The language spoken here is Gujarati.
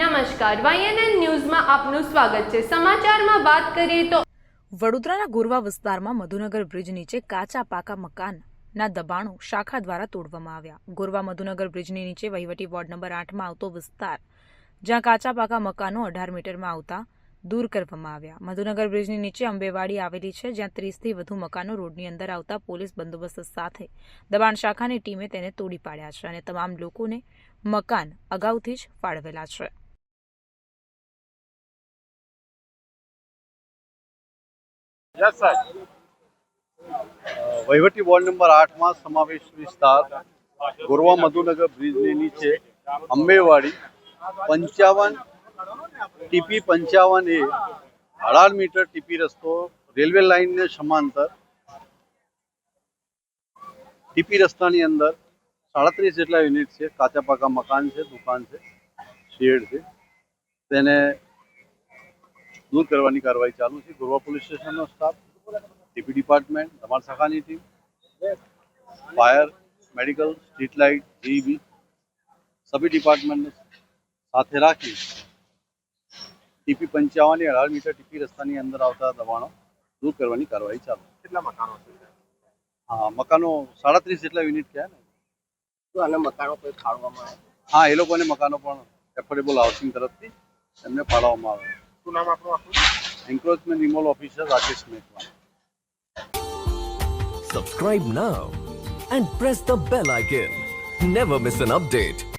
નમસ્કાર વાયએનએન ન્યૂઝમાં આપનું સ્વાગત છે. સમાચારમાં વાત કરીએ તો વડોદરાના ગોરવા વિસ્તારમાં મધુનગર બ્રિજ નીચે કાચા પાકા મકાનના દબાણો શાખા દ્વારા તોડવામાં આવ્યા. ગોરવા મધુનગર બ્રિજની નીચે વહીવટી વોર્ડ નંબર આઠમાં આવતો વિસ્તાર, જ્યાં કાચા પાકા મકાનો અઢાર મીટરમાં આવતા દૂર કરવામાં આવ્યા. મધુનગર બ્રિજની નીચે અંબેવાડી આવેલી છે, જ્યાં ત્રીસથી વધુ મકાનો રોડની અંદર આવતા પોલીસ બંદોબસ્ત સાથે દબાણ શાખાની ટીમે તેને તોડી પાડ્યા છે અને તમામ લોકોને મકાન અગાઉથી જ ફાળવેલા છે. વહીવટી વોર્ડ નંબર આઠમાં સમાવેશ વિસ્તાર ગોરવા મધુનગર બ્રિજની નીચે અંબેવાડી પંચાવન ટીપી પંચાવન એ અઢાર મીટર ટીપી રસ્તો રેલવે લાઇનને સમાંતર ટીપી રસ્તાની અંદર સાડત્રીસ જેટલા યુનિટ છે કાચા પાકા મકાન છે, દુકાન છે, શેડ છે. તેને દૂર કરવાની કાર્યવાહી ચાલુ છે. ગોરવા પોલીસ સ્ટેશનનો સ્ટાફ ટીપી ડિપાર્ટમેન્ટ ધમાલ શાખાની team fire medical street light GB સભી department સાથે રાખી ટીપી પંચાવન અઢાર મીટર ટીપી રસ્તાની અંદર આવતા દબાણો દૂર કરવાની કાર્યવાહી ચાલુ કેટલા મકાનો છે? હા મકાનો સાડત્રીસ જેટલા યુનિટ થયા ને? તો આને મકાનો કોઈ ફાળવામાં આવે? હા એ લોકોને મકાનો પણ એફોર્ડેબલ હાઉસિંગ તરફથી એમને ફાળવવામાં આવે. શું નામ આપણું આખું એન્ક્રોચમેન્ટ રિમોલ ઓફિસર રાકેશ મેઘવાન Subscribe now and press the bell icon. Never miss an update.